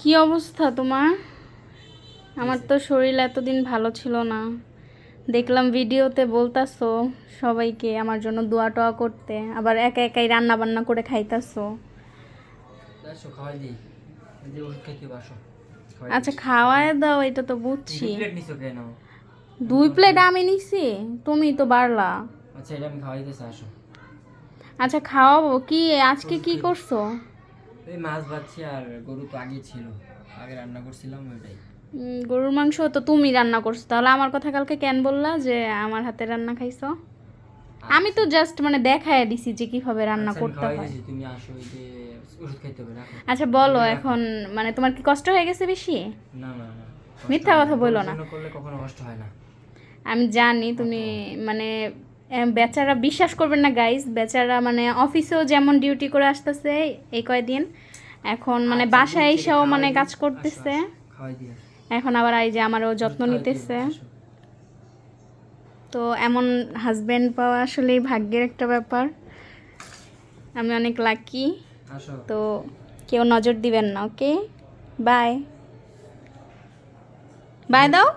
কি অবস্থা তোমার? আমার তো শরীর এতদিন ভালো ছিল না। দেখলাম ভিডিওতে বলতাছো সবাইকে আমার জন্য দোয়া টোয়া করতে আবার একা একাই রান্না বান্না করে খাইতাছো। আচ্ছা খাওয়ায় দাও এটা তো বুঝছি। দুই প্লেট আমি নিছি তুমি তো বাড়লা। আচ্ছা এটা আমি খাওয়াই দিতেছি আসো। আচ্ছা খাওয়াবো। কি আজকে কি করছ? এই মাছ ভাজছি আর গরু তো আগে ছিল। আগে রান্না করছিলাম ওইটাই। গরুর মাংস তো তুমি রান্না করছ। তাহলে আমার কথা কালকে কেন বললা যে আমার হাতে রান্না খাইছো? আমি তো জাস্ট মানে দেখায় দিছি যে কীভাবে রান্না আচ্ছা, করতে হয়। তুমি আসো এই যে ওষুধ খাইতে হবে আচ্ছা বলো এখন মানে তোমার কি কষ্ট হয়ে গেছে বেশি? না না না মিথ্যা কথা বলো না। করলে কখনো কষ্ট হয় না। আমি জানি তুমি মানে এম, বেচারা বিশ্বাস করবেন না গাইস বেচারা মানে অফিসেও যেমন ডিউটি করে আসতেছে এই কয়দিন এখন মানে আচ্ছা, বাসায় এসেও মানে কাজ করতেছে। খাওয়াই দিয়ে এখন আবার এই যে আমারও যত্ন নিতেছে। তো এমন হাজবেন্ড পাওয়া আসলেই ভাগ্যের একটা ব্যাপার। আমি অনেক লাকি তো কেউ নজর দিবেন না ওকে বাই বাই দাও।